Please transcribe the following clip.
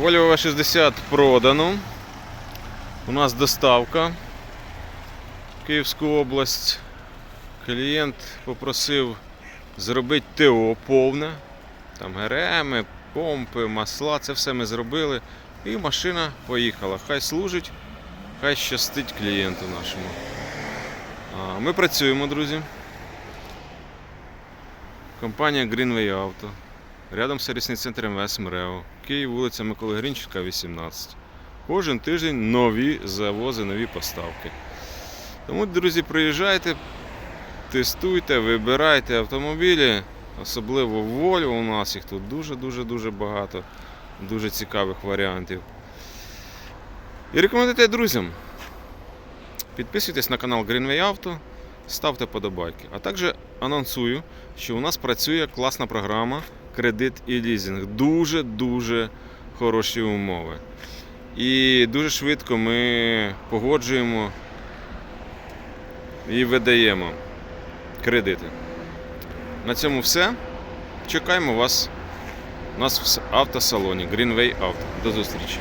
Volvo V60 продано. У нас доставка в Київську область. Клієнт попросив зробити ТО повне. Там ГРМ, помпи, масла, це все ми зробили. І машина поїхала. Хай служить, хай щастить клієнту нашому. Ми працюємо, друзі. Компанія Greenway Auto. Рядом сервісний центр МВС МРЕО. Київ, вулиця Миколи Грінченка, 18. Кожен тиждень нові завози, нові поставки. Тому, друзі, приїжджайте, тестуйте, вибирайте автомобілі, особливо Volvo. У нас їх тут дуже-дуже дуже багато, дуже цікавих варіантів. І рекомендуйте друзям. Підписуйтесь на канал Greenway Auto, ставте подобайки. А також анонсую, що у нас працює класна програма кредит і лізинг. Дуже-дуже хороші умови. І дуже швидко ми погоджуємо і видаємо кредити. На цьому все. Чекаємо вас у нас в автосалоні Greenway Auto. До зустрічі!